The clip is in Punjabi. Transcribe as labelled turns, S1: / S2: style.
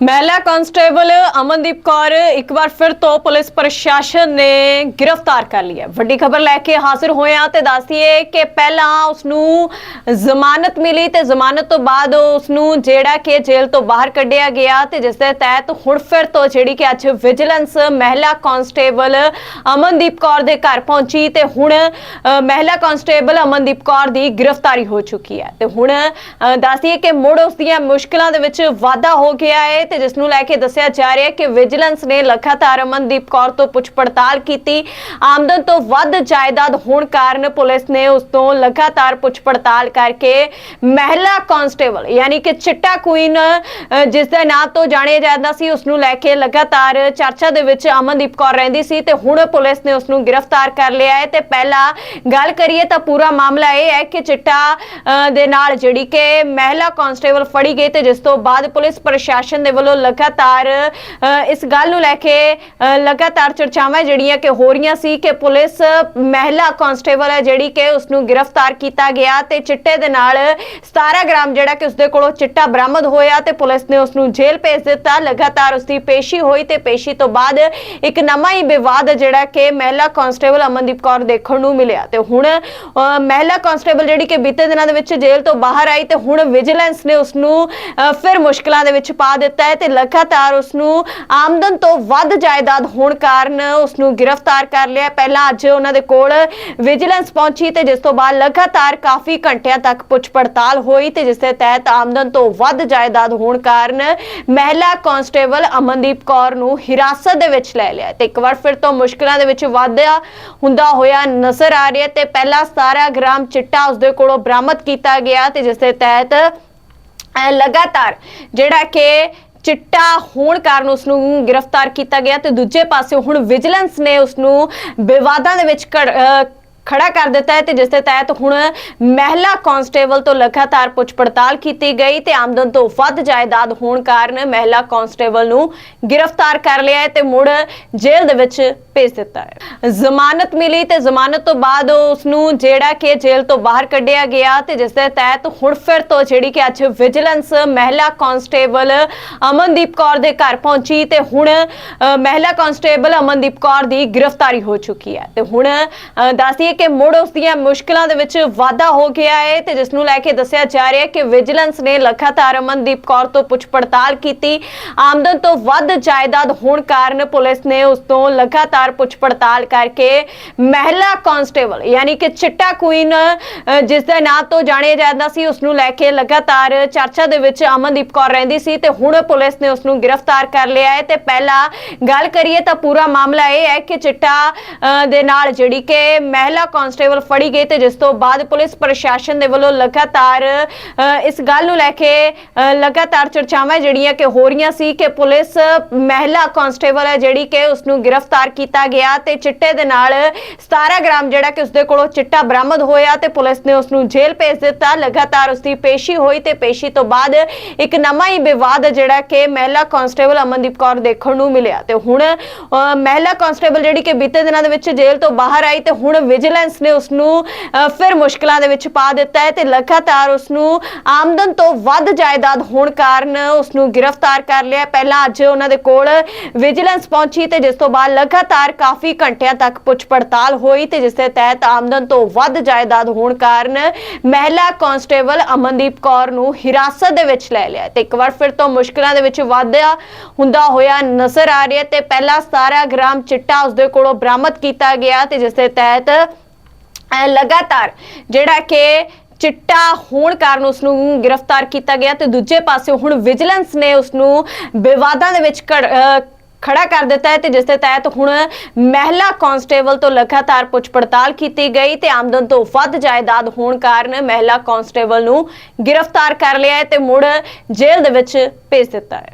S1: ਮਹਿਲਾ ਕਾਂਸਟੇਬਲ ਅਮਨਦੀਪ ਕੌਰ ਇੱਕ ਵਾਰ ਫਿਰ ਤੋਂ ਪੁਲਿਸ ਪ੍ਰਸ਼ਾਸਨ ਨੇ ਗ੍ਰਿਫਤਾਰ ਕਰ ਲਿਆ ਵੱਡੀ ਖਬਰ ਲੈ ਕੇ ਹਾਜ਼ਰ ਹੋਇਆ ਤੇ ਦੱਸਦੀਏ ਕਿ ਪਹਿਲਾਂ ਉਸ ਨੂੰ ਜ਼ਮਾਨਤ ਮਿਲੀ ਤੇ ਜ਼ਮਾਨਤ ਤੋਂ ਬਾਅਦ ਉਸ ਨੂੰ ਜਿਹੜਾ ਕਿ ਜੇਲ੍ਹ ਤੋਂ ਬਾਹਰ ਕੱਢਿਆ ਗਿਆ ਤੇ ਜਿਸ ਦੇ ਤਹਿਤ ਹੁਣ ਫਿਰ ਤੋਂ ਜਿਹੜੀ ਕਿ ਅੱਜ ਵਿਜੀਲੈਂਸ ਮਹਿਲਾ ਕਾਂਸਟੇਬਲ ਅਮਨਦੀਪ ਕੌਰ ਦੇ ਘਰ ਪਹੁੰਚੀ ਤੇ ਹੁਣ ਮਹਿਲਾ ਕਾਂਸਟੇਬਲ ਅਮਨਦੀਪ ਕੌਰ ਦੀ ਗ੍ਰਿਫਤਾਰੀ ਹੋ ਚੁੱਕੀ ਹੈ। ਤੇ ਹੁਣ ਅ, ਦੱਸਦੀਏ ਕਿ ਮੁੜ ਉਸ ਦੀਆਂ ਮੁਸ਼ਕਲਾਂ ਦੇ ਵਿੱਚ ਵਾਧਾ ਹੋ ਗਿਆ ਹੈ ਤੇ ਜਿਸ ਨੂੰ ਲੈ ਕੇ ਦੱਸਿਆ ਜਾ ਰਿਹਾ ਹੈ ਕਿ ਵਿਜੀਲੈਂਸ ਨੇ ਲਗਾਤਾਰ ਅਮਨਦੀਪ ਕੌਰ ਤੋਂ ਪੁੱਛ ਪੜਤਾਲ ਕੀਤੀ। ਆਮਦਨ ਤੋਂ ਵੱਧ ਜਾਇਦਾਦ ਹੋਣ ਕਾਰਨ ਪੁਲਿਸ ਨੇ ਉਸ ਤੋਂ ਲਗਾਤਾਰ ਪੁੱਛ ਪੜਤਾਲ ਕਰਕੇ ਮਹਿਲਾ ਕਾਂਸਟੇਬਲ ਯਾਨੀ ਕਿ ਚਿੱਟਾ ਕੁਈਨ ਜਿਸ ਦੇ ਨਾਮ ਤੋਂ ਜਾਣਿਆ ਜਾਂਦਾ ਸੀ ਉਸ ਨੂੰ ਲੈ ਕੇ ਲਗਾਤਾਰ ਚਰਚਾ ਦੇ ਵਿੱਚ ਅਮਨਦੀਪ ਕੌਰ ਰਹਿੰਦੀ ਸੀ ਤੇ ਹੁਣ ਪੁਲਿਸ ਨੇ ਉਸ ਨੂੰ ਗ੍ਰਿਫਤਾਰ ਕਰ ਲਿਆ ਹੈ। ਤੇ ਪਹਿਲਾਂ ਗੱਲ ਕਰੀਏ ਤਾਂ ਪੂਰਾ ਮਾਮਲਾ ਇਹ ਹੈ ਕਿ ਚਿੱਟਾ ਅ, ਦੇ ਨਾਲ ਜਿਹੜੀ ਕਿ ਮਹਿਲਾ ਕਾਂਸਟੇਬਲ ਫੜੀ ਗਈ ਤੇ ਜਿਸ ਤੋਂ ਬਾਅਦ ਪੁਲਿਸ ਪ੍ਰਸ਼ਾਸਨ ਦੇ ਵੱਲੋਂ ਲਗਾਤਾਰ ਅ, ਇਸ ਗੱਲ ਨੂੰ ਲੈ ਕੇ ਅ, ਲਗਾਤਾਰ ਚਰਚਾਵਾਂ ਜਿਹੜੀਆਂ ਕਿ ਹੋ ਰਹੀਆਂ ਸੀ ਕਿ ਪੁਲਿਸ ਮਹਿਲਾ ਕਾਂਸਟੇਬਲ ਹੈ ਜਿਹੜੀ ਕਿ ਉਸ ਨੂੰ ਗ੍ਰਿਫਤਾਰ ਕੀਤਾ ਗਿਆ ਤੇ ਚਿੱਟੇ ਦੇ ਨਾਲ 17 ਗ੍ਰਾਮ ਜਿਹੜਾ ਕਿ ਉਸਦੇ ਕੋਲੋਂ ਚਿੱਟਾ ਬਰਾਮਦ ਹੋਇਆ ਤੇ ਪੁਲਿਸ ਨੇ ਉਸ ਨੂੰ ਜੇਲ੍ਹ ਭੇਜ ਦਿੱਤਾ। ਲਗਾਤਾਰ ਉਸ ਦੀ ਪੇਸ਼ੀ ਹੋਈ ਤੇ ਪੇਸ਼ੀ ਤੋਂ ਬਾਅਦ ਇੱਕ ਨਵਾਂ ਹੀ ਵਿਵਾਦ ਜਿਹੜਾ ਕਿ ਮਹਿਲਾ ਕਾਂਸਟੇਬਲ ਅਮਨਦੀਪ ਕੌਰ ਦੇਖਣ ਨੂੰ ਮਿਲਿਆ ਤੇ ਹੁਣ ਅ, ਮਹਿਲਾ ਕਾਂਸਟੇਬਲ ਜਿਹੜੀ ਕਿ ਬੀਤੇ ਦਿਨਾਂ ਦੇ ਵਿੱਚ ਜੇਲ੍ਹ ਤੋਂ ਬਾਹਰ ਆਈ ਤੇ ਹੁਣ ਵਿਜੀਲੈਂਸ ਨੇ ਉਸ ਨੂੰ ਫਿਰ ਮੁਸ਼ਕਲਾਂ ਦੇ ਵਿੱਚ ਪਾ ਦਿੱਤਾ ਹੈ ਤੇ ਲਗਾਤਾਰ ਉਸ ਨੂੰ ਆਮਦਨ ਤੋਂ ਵੱਧ ਜਾਇਦਾਦ ਹੋਣ ਕਾਰਨ ਉਸ ਨੂੰ ਗ੍ਰਿਫਤਾਰ ਕਰ ਲਿਆ। ਪਹਿਲਾਂ ਅੱਜ ਉਹਨਾਂ ਦੇ ਕੋਲ ਵਿਜੀਲੈਂਸ ਪਹੁੰਚੀ ਤੇ ਜਿਸ ਤੋਂ ਬਾਅਦ ਲਗਾਤਾਰ ਕਾਫੀ ਘੰਟਿਆਂ ਤੱਕ ਪੁੱਛ ਪੜਤਾਲ ਹੋਈ ਤੇ ਜਿਸ ਦੇ ਤਹਿਤ ਆਮਦਨ ਤੋਂ ਵੱਧ ਜਾਇਦਾਦ ਹੋਣ ਕਾਰਨ ਮਹਿਲਾ ਕਾਂਸਟੇਬਲ ਅਮਨਦੀਪ ਕੌਰ ਨੂੰ ਹਿਰਾਸਤ ਦੇ ਵਿੱਚ ਲੈ ਲਿਆ। ਤੇ ਇੱਕ ਵਾਰ ਫਿਰ ਤੋਂ ਮੁਸ਼ਕਲਾਂ ਦੇ ਵਿੱਚ ਵਾਧਾ ਹੁੰਦਾ ਹੋਇਆ ਨਜ਼ਰ ਆ ਰਿਹਾ ਤੇ ਪਹਿਲਾ 17 ਗ੍ਰਾਮ ਚਿੱਟਾ ਉਸਦੇ ਕੋਲੋਂ ਬਰਾਮਦ ਕੀਤਾ ਗਿਆ ਤੇ ਜਿਸ ਦੇ ਤਹਿਤ ਲਗਾਤਾਰ ਜਿਹੜਾ ਕਿ ਚਿੱਟਾ ਹੋਣ ਕਾਰਨ ਉਸ ਨੂੰ ਗ੍ਰਿਫਤਾਰ ਕੀਤਾ ਗਿਆ ਤੇ ਦੂਜੇ ਪਾਸੇ ਹੁਣ ਵਿਜੀਲੈਂਸ ਨੇ ਉਸ ਨੂੰ ਵਿਵਾਦਾਂ ਦੇ ਵਿੱਚ ਘੜ- ਅਹ ਖੜਾ ਕਰ ਦਿੱਤਾ ਹੈ ਤੇ ਜਿਸ ਦੇ ਤਹਿਤ ਹੁਣ ਮਹਿਲਾ ਕਾਂਸਟੇਬਲ ਤੋਂ ਲਗਾਤਾਰ ਪੁੱਛ ਪੜਤਾਲ ਕੀਤੀ ਗਈ ਤੇ ਆਮਦਨ ਤੋਂ ਵੱਧ ਜਾਇਦਾਦ ਹੋਣ ਕਾਰਨ ਮਹਿਲਾ ਕਾਂਸਟੇਬਲ ਨੂੰ ਗ੍ਰਿਫਤਾਰ ਕਰ ਲਿਆ ਹੈ ਤੇ ਮੁੜ ਜੇਲ੍ਹ ਦੇ ਵਿੱਚ ਭੇਜ ਦਿੱਤਾ ਹੈ। ਜ਼ਮਾਨਤ ਮਿਲੀ ਤੇ ਜ਼ਮਾਨਤ ਤੋਂ ਬਾਅਦ ਉਸ ਨੂੰ ਜਿਹੜਾ ਕਿ ਜੇਲ੍ਹ ਤੋਂ ਬਾਹਰ ਕੱਢਿਆ ਗਿਆ ਤੇ ਜਿਸ ਦੇ ਤਹਿਤ ਹੁਣ ਫਿਰ ਤੋਂ ਜਿਹੜੀ ਕਿ ਅੱਜ ਵਿਜੀਲੈਂਸ ਮਹਿਲਾ ਕਾਂਸਟੇਬਲ ਅਮਨਦੀਪ ਕੌਰ ਦੇ ਘਰ ਪਹੁੰਚੀ ਤੇ ਹੁਣ ਮਹਿਲਾ ਕਾਂਸਟੇਬਲ ਅਮਨਦੀਪ ਕੌਰ ਦੀ ਗ੍ਰਿਫਤਾਰੀ ਹੋ ਚੁੱਕੀ ਹੈ। ਤੇ ਹੁਣ ਦੱਸਦੀ ਕਿ ਮੁੜ ਉਸ ਦੀਆਂ ਮੁਸ਼ਕਲਾਂ ਦੇ ਵਿੱਚ ਵਾਧਾ ਹੋ ਗਿਆ ਹੈ ਤੇ ਜਿਸ ਨੂੰ ਲੈ ਕੇ ਦੱਸਿਆ ਜਾ ਰਿਹਾ ਹੈ ਕਿ ਵਿਜੀਲੈਂਸ ਨੇ ਲਗਾਤਾਰ ਅਮਨਦੀਪ ਕੌਰ ਤੋਂ ਪੁੱਛ ਪੜਤਾਲ ਕੀਤੀ। ਆਮਦਨ ਤੋਂ ਵੱਧ ਜਾਇਦਾਦ ਹੋਣ ਕਾਰਨ ਪੁਲਿਸ ਨੇ ਉਸ ਤੋਂ ਲਗਾਤਾਰ ਪੁੱਛ ਪੜਤਾਲ ਕਰਕੇ ਮਹਿਲਾ ਕਾਂਸਟੇਬਲ ਯਾਨੀ ਕਿ ਚਿੱਟਾ ਕੁਈਨ ਜਿਸ ਦੇ ਨਾਮ ਤੋਂ ਜਾਣਿਆ ਜਾਂਦਾ ਸੀ ਉਸ ਨੂੰ ਲੈ ਕੇ ਲਗਾਤਾਰ ਚਰਚਾ ਦੇ ਵਿੱਚ ਅਮਨਦੀਪ ਕੌਰ ਰਹਿੰਦੀ ਸੀ ਤੇ ਹੁਣ ਪੁਲਿਸ ਨੇ ਉਸ ਨੂੰ ਗ੍ਰਿਫਤਾਰ ਕਰ ਲਿਆ ਹੈ। ਤੇ ਪਹਿਲਾਂ ਗੱਲ ਕਰੀਏ ਤਾਂ ਪੂਰਾ ਮਾਮਲਾ ਇਹ ਹੈ ਕਿ ਚਿੱਟਾ ਅ, ਦੇ ਨਾਲ ਜਿਹੜੀ ਕਿ ਮਹਿਲਾ ਕਾਂਸਟੇਬਲ ਫੜੀ ਗਈ ਤੇ ਜਿਸ ਤੋਂ ਬਾਅਦ ਪੁਲਿਸ ਪ੍ਰਸ਼ਾਸਨ ਦੇ ਵੱਲੋਂ ਲਗਾਤਾਰ ਇਸ ਗੱਲ ਨੂੰ ਲੈ ਕੇ ਲਗਾਤਾਰ ਚਰਚਾਵਾਂ ਜਿਹੜੀਆਂ ਕਿ ਹੋ ਰਹੀਆਂ ਸੀ ਕਿ ਪੁਲਿਸ ਮਹਿਲਾ ਕਾਂਸਟੇਬਲ ਹੈ ਜਿਹੜੀ ਕਿ ਉਸ ਨੂੰ ਗ੍ਰਿਫਤਾਰ ਕੀਤਾ ਗਿਆ ਤੇ ਚਿੱਟੇ ਦੇ ਨਾਲ 17 ਗ੍ਰਾਮ ਜਿਹੜਾ ਕਿ ਉਸਦੇ ਕੋਲੋਂ ਚਿੱਟਾ ਬਰਾਮਦ ਹੋਇਆ ਤੇ ਪੁਲਿਸ ਨੇ ਉਸ ਨੂੰ ਜੇਲ੍ਹ ਭੇਜ ਦਿੱਤਾ। ਲਗਾਤਾਰ ਉਸ ਦੀ ਪੇਸ਼ੀ ਹੋਈ ਤੇ ਪੇਸ਼ੀ ਤੋਂ ਬਾਅਦ ਇੱਕ ਨਵਾਂ ਹੀ ਵਿਵਾਦ ਜਿਹੜਾ ਕਿ ਮਹਿਲਾ ਕਾਂਸਟੇਬਲ ਅਮਨਦੀਪ ਕੌਰ ਦੇਖਣ ਨੂੰ ਮਿਲਿਆ ਤੇ ਹੁਣ ਅ, ਮਹਿਲਾ ਕਾਂਸਟੇਬਲ ਜਿਹੜੀ ਕਿ ਬੀਤੇ ਦਿਨਾਂ ਦੇ ਵਿੱਚ ਜੇਲ੍ਹ ਤੋਂ ਬਾਹਰ ਆਈ ਤੇ ਹੁਣ ਵਿਜੀਲੈਂਸ ਨੇ ਉਸ ਨੂੰ ਫਿਰ ਮੁਸ਼ਕਲਾਂ ਦੇ ਵਿੱਚ ਪਾ ਦਿੱਤਾ ਹੈ ਤੇ ਲਗਾਤਾਰ ਉਸ ਨੂੰ ਆਮਦਨ ਤੋਂ ਵੱਧ ਜਾਇਦਾਦ ਹੋਣ ਕਾਰਨ ਉਸ ਨੂੰ ਗ੍ਰਿਫਤਾਰ ਕਰ ਲਿਆ ਪਹਿਲਾਂ ਅੱਜ ਉਹਨਾਂ ਦੇ ਕੋਲ ਵਿਜੀਲੈਂਸ ਪਹੁੰਚੀ ਤੇ ਜਿਸ ਤੋਂ ਬਾਅਦ ਲਗਾਤਾਰ ਕਾਫੀ ਘੰਟਿਆਂ ਤੱਕ ਪੁੱਛ ਪੜਤਾਲ ਹੋਈ ਤੇ ਜਿਸ ਦੇ ਤਹਿਤ ਆਮਦਨ ਤੋਂ ਵੱਧ ਜਾਇਦਾਦ ਹੋਣ ਕਾਰਨ ਮਹਿਲਾ ਕਾਂਸਟੇਬਲ ਅਮਨਦੀਪ ਕੌਰ ਨੂੰ ਹਿਰਾਸਤ ਦੇ ਵਿੱਚ ਲੈ ਲਿਆ ਤੇ ਇੱਕ ਵਾਰ ਫਿਰ ਤੋਂ ਮੁਸ਼ਕਲਾਂ ਦੇ ਵਿੱਚ ਵਾਧਾ ਹੁੰਦਾ ਹੋਇਆ ਨਜ਼ਰ ਆ ਰਿਹਾ ਤੇ ਪਹਿਲਾ 17 ਗ੍ਰਾਮ ਚਿੱਟਾ ਉਸਦੇ ਕੋਲੋਂ ਬਰਾਮਦ ਕੀਤਾ ਗਿਆ ਤੇ ਜਿਸ ਦੇ ਤਹਿਤ ਲਗਾਤਾਰ ਜਿਹੜਾ ਕਿ ਚਿੱਟਾ ਹੋਣ ਕਾਰਨ ਉਸ ਨੂੰ ਗ੍ਰਿਫਤਾਰ ਕੀਤਾ ਗਿਆ ਤੇ ਦੂਜੇ ਪਾਸੇ ਹੁਣ ਵਿਜੀਲੈਂਸ ਨੇ ਉਸ ਨੂੰ ਵਿਵਾਦਾਂ ਦੇ ਵਿੱਚ ਘੜ- ਖੜਾ ਕਰ ਦਿੱਤਾ ਹੈ ਤੇ ਜਿਸ ਦੇ ਤਹਿਤ ਹੁਣ ਮਹਿਲਾ ਕਾਂਸਟੇਬਲ ਤੋਂ ਲਗਾਤਾਰ ਪੁੱਛ ਪੜਤਾਲ ਕੀਤੀ ਗਈ ਤੇ ਆਮਦਨ ਤੋਂ ਵੱਧ ਜਾਇਦਾਦ ਹੋਣ ਕਾਰਨ ਮਹਿਲਾ ਕਾਂਸਟੇਬਲ ਨੂੰ ਗ੍ਰਿਫਤਾਰ ਕਰ ਲਿਆ ਹੈ ਤੇ ਮੁੜ ਜੇਲ੍ਹ ਦੇ ਵਿੱਚ ਭੇਜ ਦਿੱਤਾ ਹੈ।